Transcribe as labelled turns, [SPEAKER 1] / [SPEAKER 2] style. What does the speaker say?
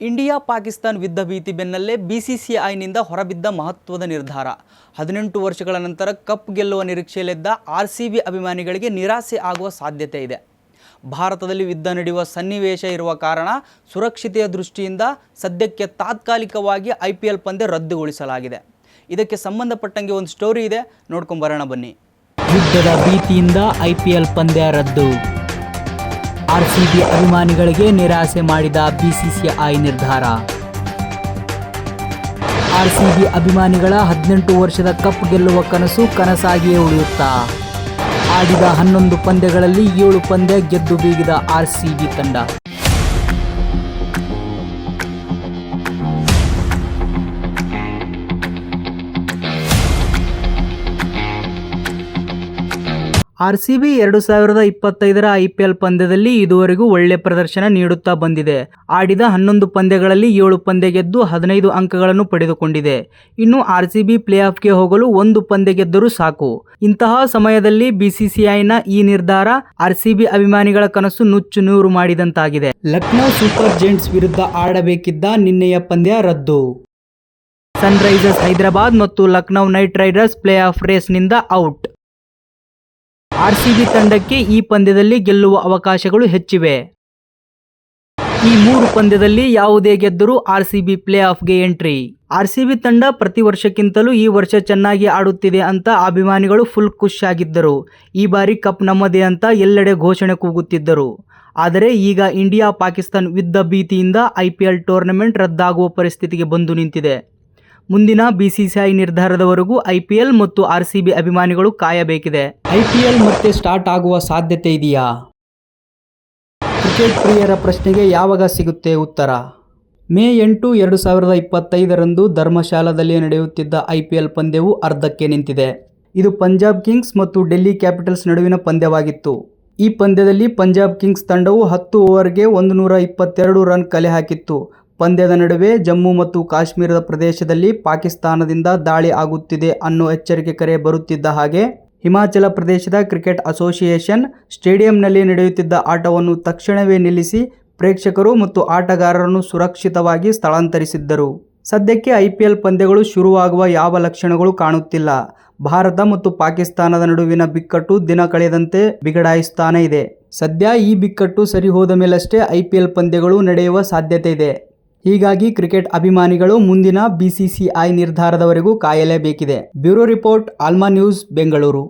[SPEAKER 1] India Pakistan ಯುದ್ಧ ಭೀತಿ ಬೆನ್ನಲ್ಲೇ ಬಿಸಿಸಿಐನಿಂದ ಹೊರಬಿದ್ದ ಮಹತ್ವದ ನಿರ್ಧಾರ. ಹದಿನೆಂಟು ವರ್ಷಗಳ ನಂತರ ಕಪ್ ಗೆಲ್ಲುವ ನಿರೀಕ್ಷೆಯಲ್ಲಿದ್ದ ಆರ್ ಸಿ ಬಿ ಅಭಿಮಾನಿಗಳಿಗೆ ನಿರಾಸೆ ಆಗುವ ಸಾಧ್ಯತೆ ಇದೆ. ಭಾರತದಲ್ಲಿ ಯುದ್ಧ ನಡೆಯುವ ಸನ್ನಿವೇಶ ಇರುವ ಕಾರಣ ಸುರಕ್ಷತೆಯ ದೃಷ್ಟಿಯಿಂದ ಸದ್ಯಕ್ಕೆ ತಾತ್ಕಾಲಿಕವಾಗಿ ಐ ಪಿ ಎಲ್ ಪಂದ್ಯ ರದ್ದುಗೊಳಿಸಲಾಗಿದೆ. ಇದಕ್ಕೆ ಸಂಬಂಧಪಟ್ಟಂಗೆ ಒಂದು ಸ್ಟೋರಿ ಇದೆ. ನೋಡ್ಕೊಂಬರೋಣ ಬನ್ನಿ.
[SPEAKER 2] ಯುದ್ಧದ ಭೀತಿಯಿಂದ ಐಪಿಎಲ್ ಪಂದ್ಯ ರದ್ದು. ಆರ್ಸಿಬಿ ಅಭಿಮಾನಿಗಳಿಗೆ ನಿರಾಸೆ ಮಾಡಿದ ಬಿಸಿಸಿಐ ನಿರ್ಧಾರ. ಆರ್ಸಿಬಿ ಅಭಿಮಾನಿಗಳ ಹದಿನೆಂಟು ವರ್ಷದ ಕಪ್ ಗೆಲ್ಲುವ ಕನಸು ಕನಸಾಗಿಯೇ ಉಳಿಯುತ್ತಾ? ಆಡಿದ ಹನ್ನೊಂದು ಪಂದ್ಯಗಳಲ್ಲಿ ಏಳು ಪಂದ್ಯ ಗೆದ್ದು ಬೀಗಿದ ಆರ್ಸಿಬಿ ತಂಡ. ಆರ್ಸಿಬಿ ಎರಡು ಸಾವಿರದ ಇಪ್ಪತ್ತೈದರ ಐ ಪಿ ಎಲ್ ಪಂದ್ಯದಲ್ಲಿ ಇದುವರೆಗೂ ಒಳ್ಳೆ ಪ್ರದರ್ಶನ ನೀಡುತ್ತಾ ಬಂದಿದೆ. ಆಡಿದ ಹನ್ನೊಂದು ಪಂದ್ಯಗಳಲ್ಲಿ ಏಳು ಪಂದ್ಯ ಗೆದ್ದು ಹದಿನೈದು ಅಂಕಗಳನ್ನು ಪಡೆದುಕೊಂಡಿದೆ. ಇನ್ನು ಆರ್ ಸಿ ಬಿ ಪ್ಲೇ ಆಫ್ಗೆ ಹೋಗಲು ಒಂದು ಪಂದ್ಯ ಗೆದ್ದರೂ ಸಾಕು. ಇಂತಹ ಸಮಯದಲ್ಲಿ ಬಿಸಿಸಿಐನ ಈ ನಿರ್ಧಾರ ಆರ್ ಸಿ ಬಿ ಅಭಿಮಾನಿಗಳ ಕನಸು ನುಚ್ಚು ನೂರು ಮಾಡಿದಂತಾಗಿದೆ. ಲಕ್ನೋ ಸೂಪರ್ ಜೆಂಟ್ಸ್ ವಿರುದ್ಧ ಆಡಬೇಕಿದ್ದ ನಿನ್ನೆಯ ಪಂದ್ಯ ರದ್ದು. ಸನ್ರೈಸರ್ಸ್ ಹೈದರಾಬಾದ್ ಮತ್ತು Lucknow Knight Riders play of ರೇಸ್ನಿಂದ ಔಟ್. ಆರ್ಸಿಬಿ ತಂಡಕ್ಕೆ ಈ ಪಂದ್ಯದಲ್ಲಿ ಗೆಲ್ಲುವ ಅವಕಾಶಗಳು ಹೆಚ್ಚಿವೆ. ಈ ಮೂರು ಪಂದ್ಯದಲ್ಲಿ ಯಾವುದೇ ಗೆದ್ದರೂ ಆರ್ಸಿಬಿ ಪ್ಲೇ ಆಫ್ಗೆ ಎಂಟ್ರಿ. ಆರ್ಸಿಬಿ ತಂಡ ಪ್ರತಿ ವರ್ಷಕ್ಕಿಂತಲೂ ಈ ವರ್ಷ ಚೆನ್ನಾಗಿ ಆಡುತ್ತಿದೆ ಅಂತ ಅಭಿಮಾನಿಗಳು ಫುಲ್ ಖುಷ್ ಆಗಿದ್ದರು ಈ ಬಾರಿ ಕಪ್ ನಮ್ಮದೇ ಅಂತ ಎಲ್ಲೆಡೆ ಘೋಷಣೆ ಕೂಗುತ್ತಿದ್ದರು. ಆದರೆ ಈಗ ಇಂಡಿಯಾ ಪಾಕಿಸ್ತಾನ್ ಯುದ್ಧ ಭೀತಿಯಿಂದ ಐಪಿಎಲ್ ಟೂರ್ನಮೆಂಟ್ ರದ್ದಾಗುವ ಪರಿಸ್ಥಿತಿಗೆ ಬಂದು ನಿಂತಿದೆ. ಮುಂದಿನ ಬಿಸಿಸಿಐ ನಿರ್ಧಾರದವರೆಗೂ ಐಪಿಎಲ್ ಮತ್ತು ಆರ್ಸಿಬಿ ಅಭಿಮಾನಿಗಳು ಕಾಯಬೇಕಿದೆ. ಐಪಿಎಲ್ ಮತ್ತೆ ಸ್ಟಾರ್ಟ್ ಆಗುವ ಸಾಧ್ಯತೆ ಇದೆಯಾ? ಕ್ರಿಕೆಟ್ ಪ್ರಿಯರ ಪ್ರಶ್ನೆಗೆ ಯಾವಾಗ ಸಿಗುತ್ತೆ ಉತ್ತರ? ಮೇ ಎಂಟು ಎರಡು ಸಾವಿರದ ಇಪ್ಪತ್ತೈದರಂದು ಧರ್ಮಶಾಲಾದಲ್ಲಿ ನಡೆಯುತ್ತಿದ್ದ ಐಪಿಎಲ್ ಪಂದ್ಯವು ಅರ್ಧಕ್ಕೆ ನಿಂತಿದೆ. ಇದು ಪಂಜಾಬ್ ಕಿಂಗ್ಸ್ ಮತ್ತು ಡೆಲ್ಲಿ ಕ್ಯಾಪಿಟಲ್ಸ್ ನಡುವಿನ ಪಂದ್ಯವಾಗಿತ್ತು. ಈ ಪಂದ್ಯದಲ್ಲಿ ಪಂಜಾಬ್ ಕಿಂಗ್ಸ್ ತಂಡವು ಹತ್ತು ಓವರ್ಗೆ ಒಂದು ನೂರ ಇಪ್ಪತ್ತೆರಡು ರನ್ ಕಲೆ ಹಾಕಿತ್ತು. ಪಂದ್ಯದ ನಡುವೆ ಜಮ್ಮು ಮತ್ತು ಕಾಶ್ಮೀರದ ಪ್ರದೇಶದಲ್ಲಿ ಪಾಕಿಸ್ತಾನದಿಂದ ದಾಳಿ ಆಗುತ್ತಿದೆ ಅನ್ನೋ ಎಚ್ಚರಿಕೆ ಕರೆ ಬರುತ್ತಿದ್ದ ಹಾಗೆ, ಹಿಮಾಚಲ ಪ್ರದೇಶದ ಕ್ರಿಕೆಟ್ ಅಸೋಸಿಯೇಷನ್ ಸ್ಟೇಡಿಯಂನಲ್ಲಿ ನಡೆಯುತ್ತಿದ್ದ ಆಟವನ್ನು ತಕ್ಷಣವೇ ನಿಲ್ಲಿಸಿ ಪ್ರೇಕ್ಷಕರು ಮತ್ತು ಆಟಗಾರರನ್ನು ಸುರಕ್ಷಿತವಾಗಿ ಸ್ಥಳಾಂತರಿಸಿದ್ದರು. ಸದ್ಯಕ್ಕೆ ಐಪಿಎಲ್ ಪಂದ್ಯಗಳು ಶುರುವಾಗುವ ಯಾವ ಲಕ್ಷಣಗಳು ಕಾಣುತ್ತಿಲ್ಲ. ಭಾರತ ಮತ್ತು ಪಾಕಿಸ್ತಾನದ ನಡುವಿನ ಬಿಕ್ಕಟ್ಟು ದಿನ ಕಳೆದಂತೆ ಬಿಗಡಾಯಿಸ್ತಾನೇ ಇದೆ. ಸದ್ಯ ಈ ಬಿಕ್ಕಟ್ಟು ಸರಿ ಹೋದ ಮೇಲಷ್ಟೇ ಐಪಿಎಲ್ ಪಂದ್ಯಗಳು ನಡೆಯುವ ಸಾಧ್ಯತೆ ಇದೆ. ಹೀಗಾಗಿ ಕ್ರಿಕೆಟ್ ಅಭಿಮಾನಿಗಳು ಮುಂದಿನ ಬಿಸಿಸಿಐ ನಿರ್ಧಾರದವರೆಗೂ ಕಾಯಲೇಬೇಕಿದೆ. ಬ್ಯೂರೋ ರಿಪೋರ್ಟ್ ಆಲ್ಮಾ ನ್ಯೂಸ್ ಬೆಂಗಳೂರು.